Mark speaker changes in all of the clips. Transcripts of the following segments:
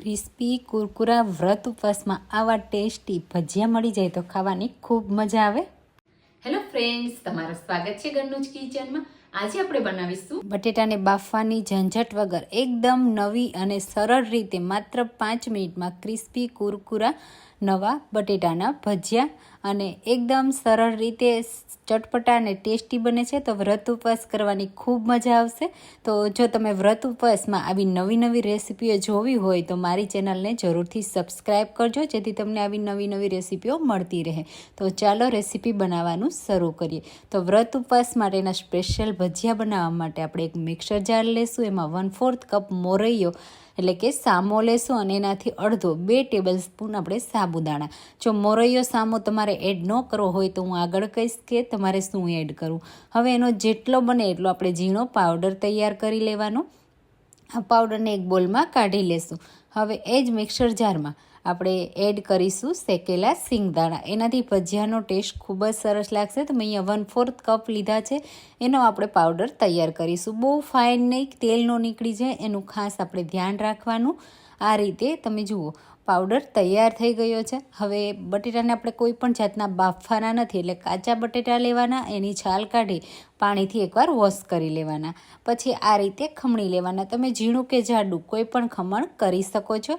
Speaker 1: Crispy કુરકુરા વ્રત ઉપવાસમાં આવા tasty ભજીયા મળી જાય તો ખાવાની ખૂબ મજા આવે.
Speaker 2: હેલો ફ્રેન્ડ્સ તમારું સ્વાગત છે ઘરનું જ કિચનમાં. આજે આપણે બનાવીશું
Speaker 1: બટેટાને બાફવાની ઝંઝટ વગર એકદમ નવી અને સરળ રીતે માત્ર પાંચ મિનિટમાં ક્રિસ્પી કુરકુરા નવા બટેટાના ભજીયા અને એકદમ સરળ રીતે ચટપટા અને ટેસ્ટી બને છે. તો વ્રત ઉપવાસ કરવાની ખૂબ મજા આવશે. તો જો તમે વ્રત ઉપવાસમાં આવી નવી નવી રેસીપીઓ જોવી હોય તો મારી ચેનલને જરૂરથી સબસ્ક્રાઈબ કરજો, જેથી તમને આવી નવી નવી રેસીપીઓ મળતી રહે. તો ચાલો રેસીપી બનાવવાનું શરૂ કરીએ. તો વ્રત ઉપવાસ માટેના સ્પેશિયલ ભજીયા બનાવવા માટે આપણે એક મિક્સર જાર લેશું. એમાં વન ફોર્થ કપ મોરૈયો, એટલે કે સામો લેશું અને એનાથી અડધો બે ટેબલ સ્પૂન આપણે સાબુદાણા. જો મોરૈયો સામો તમારે એડ ન કરવો હોય તો હું આગળ કહીશ કે તમારે શું એડ કરવું. હવે એનો જેટલો બને એટલો આપણે ઝીણો પાવડર તૈયાર કરી લેવાનો. આ પાવડરને એક બોલમાં કાઢી લેશું. હવે એ જ મિક્સર જારમાં આપણે એડ કરીશું શેકેલા સિંગદાણા એનાથી ભજીયાનો ટેસ્ટ ખૂબ જ સરસ લાગશે. તો મેં અહીંયા વન ફોર્થ કપ લીધા છે. એનો આપણે પાવડર તૈયાર કરીશું. બહુ ફાઇન નહીં તેલ ન નીકળી જાય. એનું ખાસ આપણે ધ્યાન રાખવાનું. આ રીતે તમે જુઓ પાવડર તૈયાર થઈ ગયો છે. હવે બટેટાને આપણે કોઈ પણ જાતના બાફવાના નથી, એટલે કાચા બટેટા લેવાના, એની છાલ કાઢી પાણીથી એકવાર વોશ કરી લેવાના. પછી આ રીતે ખમણી લેવાના. તમે ઝીણું કે જાડું કોઈ પણ ખમણ કરી શકો છો.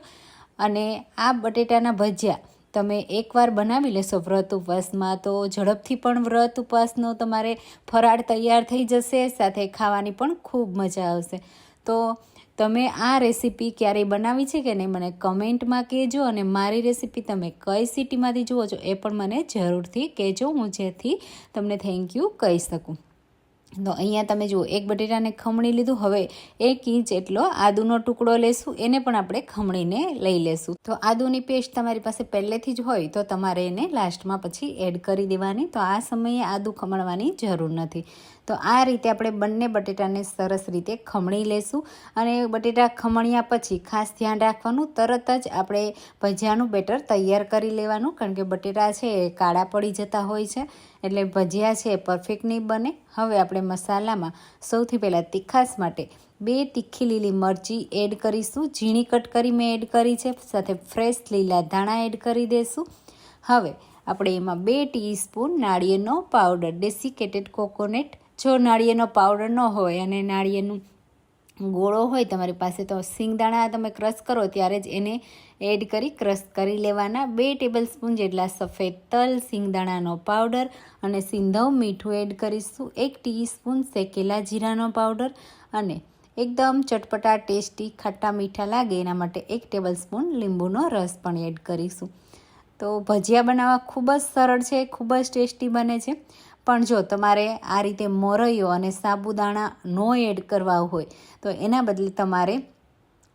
Speaker 1: અને આ બટેટાના ભજીયા તમે એકવાર બનાવી લેશો. વ્રત ઉપવાસમાં તો ઝડપથી પણ વ્રત ઉપવાસનો તમારે ફરાળ તૈયાર થઈ જશે, સાથે ખાવાની પણ ખૂબ મજા આવશે. તો તમે આ રેસીપી ક્યારેય બનાવી છે કે નહીં, મને કમેન્ટમાં કહેજો અને મારી રેસીપી તમે કઈ સિટીમાંથી જુઓ છો એ પણ મને જરૂરથી કહેજો, હું જેથી તમને થેન્ક યુ કહી શકું. તો અહીંયા તમે જુઓ, એક બટેટાને ખમણી લીધું, હવે એક ઇંચ એટલો આદુનો ટુકડો લેશું, એને પણ આપણે ખમણીને લઈ લેશું. તો આદુની પેસ્ટ તમારી પાસે પહેલેથી જ હોય તો તમારે એને લાસ્ટમાં પછી એડ કરી દેવાની, તો આ સમયે આદુ ખમણવાની જરૂર નથી. તો આ રીતે આપણે બંને બટેટાને સરસ રીતે ખમણી લેશું અને બટેટા ખમણ્યા પછી ખાસ ધ્યાન રાખવાનું, તરત જ આપણે ભજીયાનું બેટર તૈયાર કરી લેવાનું, કારણ કે બટેટા છે એ કાળા પડી જતા હોય છે, એટલે ભજીયા છે એ પરફેક્ટ નહીં બને. હવે આપણે મસાલામાં સૌથી પહેલાં તીખાસ માટે બે તીખી લીલી મરચી એડ કરીશું, ઝીણી કટ કરી મેં એડ કરી છે, સાથે ફ્રેશ લીલા ધાણા એડ કરી દઈશું હવે આપણે એમાં બે ટીસ્પૂન નાળિયેરનો પાવડર ડેસિકેટેડ કોકોનટ જો નાળિયેરનો પાવડર ન હોય અને નાળિયેરનું ગોળો હોય તમારી પાસે તો સિંગદાણા તમે ક્રશ કરો ત્યારે જ એને એડ કરી ક્રશ કરી લેવાના. બે ટેબલ સ્પૂન જેટલા સફેદ તલ, સિંગદાણાનો પાવડર અને સિંધવ મીઠું એડ કરીશું. એક ટીસ્પૂન શેકેલા જીરાનો પાવડર અને એકદમ ચટપટા ટેસ્ટી ખાટા મીઠા લાગે એના માટે એક ટેબલ સ્પૂન લીંબુનો રસ પણ એડ કરીશું. તો ભજીયા બનાવવા ખૂબ જ સરળ છે, ખૂબ જ ટેસ્ટી બને છે. પણ જો તમારે આ રીતે મોરૈયો અને સાબુદાણા નો એડ કરવા હોય, તો એના બદલે તમારે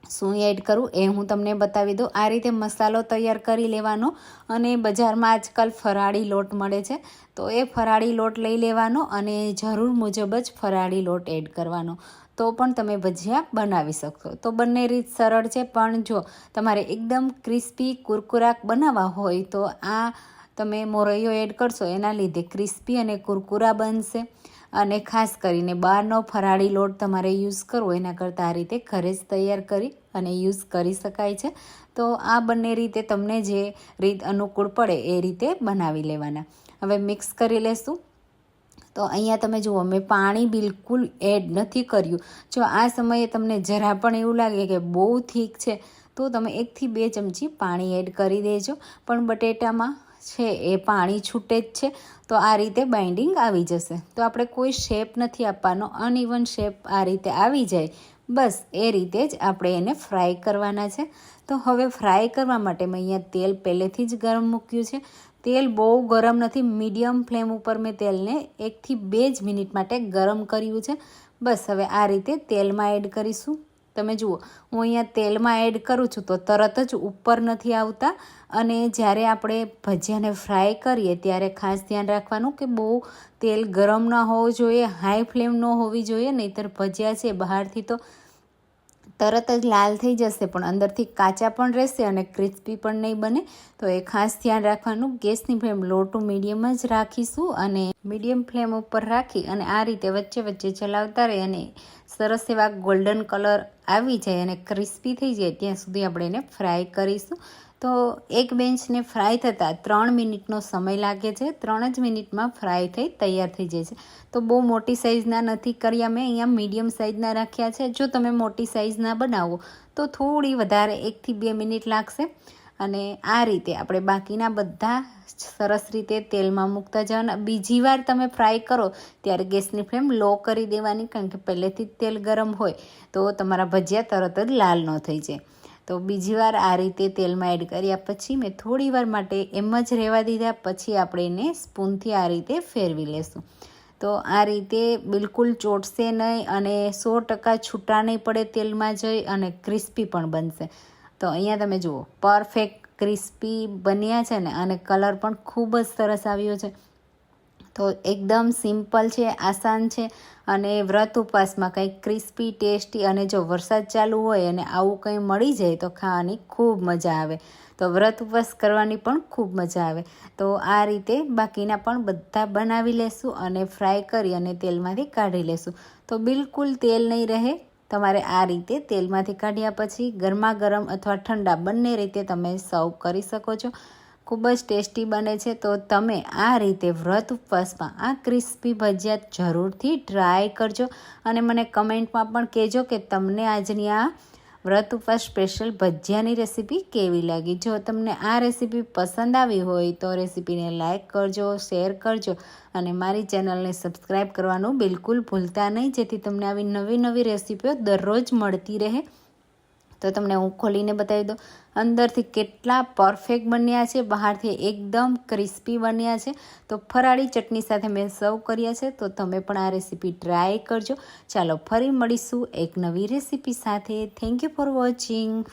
Speaker 1: શું એડ કરવું એ હું તમને બતાવી દઉં. આ રીતે મસાલો તૈયાર કરી લેવાનો અને બજારમાં આજકાલ ફરાળી લોટ મળે છે, તો એ ફરાળી લોટ લઈ લેવાનો અને જરૂર મુજબ જ ફરાળી લોટ એડ કરવાનો. તો પણ તમે ભજીયા બનાવી શકશો. તો બંને રીત સરળ છે, પણ જો તમારે એકદમ ક્રિસ્પી કુરકુરાક બનાવવા હોય, તો આ તમે મોરૈયો એડ કરશો, એના લીધે ક્રિસ્પી અને કુરકુરા બનશે. અને ખાસ કરીને બહારનો ફરાળી લોટ તમારે યુઝ કરવો, એના કરતાં આ રીતે ઘરે જ તૈયાર કરી અને યુઝ કરી શકાય છે. તો આ બંને રીતે તમને જે રીત અનુકૂળ પડે એ રીતે બનાવી લેવાના. હવે મિક્સ કરી લેશું. તો અહીંયા તમે જુઓ, મેં પાણી બિલકુલ એડ નથી કર્યું. જો આ સમયે તમને જરા પણ એવું લાગે કે બહુ થીક છે, તો તમે એકથી બે ચમચી પાણી એડ કરી દેજો. પણ બટેટામાં છે, એ પાણી છૂટે જ છે, તો આ રીતે બાઇન્ડિંગ આવી જશે. તો આપણે કોઈ શેપ નથી આપવાનો અનઇવન શેપ આ રીતે આવી જાય. બસ, એ રીતે જ આપણે એને ફ્રાય કરવાના છે. તો હવે ફ્રાય કરવા માટે મેં અહીંયા તેલ પહેલેથી જ ગરમ મૂક્યું છે. તેલ બહુ ગરમ નથી, મીડિયમ ફ્લેમ ઉપર મેં તેલને એકથી બે જ મિનિટ માટે ગરમ કર્યું છે. બસ, હવે આ રીતે તેલમાં એડ કરીશું. તમે જુઓ, હું અહીંયા તેલમાં એડ કરું છું તો તરત જ ઉપર નથી આવતા અને જ્યારે આપણે ભજીયાને ફ્રાય કરીએ ત્યારે ખાસ ધ્યાન રાખવાનું કે બહુ તેલ ગરમ ન હોવું જોઈએ હાઈ ફ્લેમ ન હોવી જોઈએ, નહીંતર ભજીયા છે બહારથી તો તરત જ લાલ થઈ જશે, પણ અંદરથી કાચા પણ રહેશે અને ક્રિસ્પી પણ નહીં બને. તો એ ખાસ ધ્યાન રાખવાનું, ગેસની ફ્લેમ લો ટુ મીડિયમ જ રાખીશું અને મીડિયમ ફ્લેમ ઉપર રાખી અને આ રીતે વચ્ચે વચ્ચે ચલાવતા રહી અને સરસ એવા ગોલ્ડન કલર આવી જાય અને ક્રિસ્પી થઈ જાય ત્યાં સુધી આપણે એને ફ્રાય કરીશું. તો એક બેન્ચને ફ્રાય થતાં ત્રણ મિનિટનો સમય લાગે છે. ત્રણ જ મિનિટમાં ફ્રાય થઈ, તૈયાર થઈ જાય છે. તો બહુ મોટી સાઇઝના નથી કર્યા. મેં અહીંયા મીડિયમ સાઇઝના રાખ્યા છે. જો તમે મોટી સાઇઝના બનાવો, તો થોડી વધારે એકથી બે મિનિટ લાગશે. અને આ રીતે આપણે બાકીના બધા સરસ રીતે તેલમાં મૂકતા જવાના. બીજી વાર તમે ફ્રાય કરો, ત્યારે ગેસની ફ્લેમ લો કરી દેવાની, કારણ કે પહેલેથી જ તેલ ગરમ હોય, તો તમારા ભજીયા તરત જ લાલ ન થઈ જાય. તો બીજી વાર આ રીતે તેલમાં એડ કર્યા પછી મેં થોડી વાર માટે એમ જ રહેવા દીધા, પછી આપણે એને સ્પૂનથી આ રીતે ફેરવી લેશું. તો આ રીતે બિલકુલ ચોટશે નહીં અને સો ટકા છૂટા નહીં પડે તેલમાં જઈ અને ક્રિસ્પી પણ બનશે. તો અહીંયા તમે જુઓ પરફેક્ટ ક્રિસ્પી બન્યા છે ને, અને કલર પણ ખૂબ જ સરસ આવ્યો છે. તો એકદમ સિમ્પલ છે, આસાન છે, અને વ્રત ઉપવાસમાં કંઈક ક્રિસ્પી ટેસ્ટી અને જો વરસાદ ચાલુ હોય અને આવું કંઈ મળી જાય તો ખાવાની ખૂબ મજા આવે. તો વ્રત ઉપવાસ કરવાની પણ ખૂબ મજા આવે. તો આ રીતે બાકીના પણ બધા બનાવી લેશું અને ફ્રાય કરી અને તેલમાંથી કાઢી લેશું. તો બિલકુલ તેલ નહીં રહે તમારે આ રીતે તેલમાંથી કાઢ્યા પછી ગરમા ગરમ અથવા ઠંડા બંને રીતે તમે સર્વ કરી શકો છો. ખૂબ જ ટેસ્ટી બને છે. તો તમે આ રીતે વ્રત ઉપવાસમાં આ ક્રિસ્પી ભજીયા જરૂરથી ટ્રાય કરજો અને મને કમેન્ટમાં પણ કહેજો કે તમને આજની આ વ્રત ઉપવાસ સ્પેશિયલ ભજીયાની રેસીપી કેવી લાગી? જો તમને આ રેસીપી પસંદ આવી હોય તો રેસીપીને લાઇક કરજો શેર કરજો અને મારી ચેનલને સબસ્ક્રાઈબ કરવાનું બિલકુલ ભૂલતા નહીં, જેથી તમને આવી નવી નવી રેસીપીઓ દરરોજ મળતી રહે. તો તમને હું ખોલીને બતાવી દઉં. અંદરથી કેટલા પરફેક્ટ બન્યા છે, બહારથી એકદમ ક્રિસ્પી બન્યા છે. તો ફરાળી ચટણી સાથે મેં સર્વ કર્યા છે, તો તમે પણ આ રેસીપી ટ્રાય કરજો. ચાલો ફરી મળીશું એક નવી રેસીપી સાથે. Thank you for watching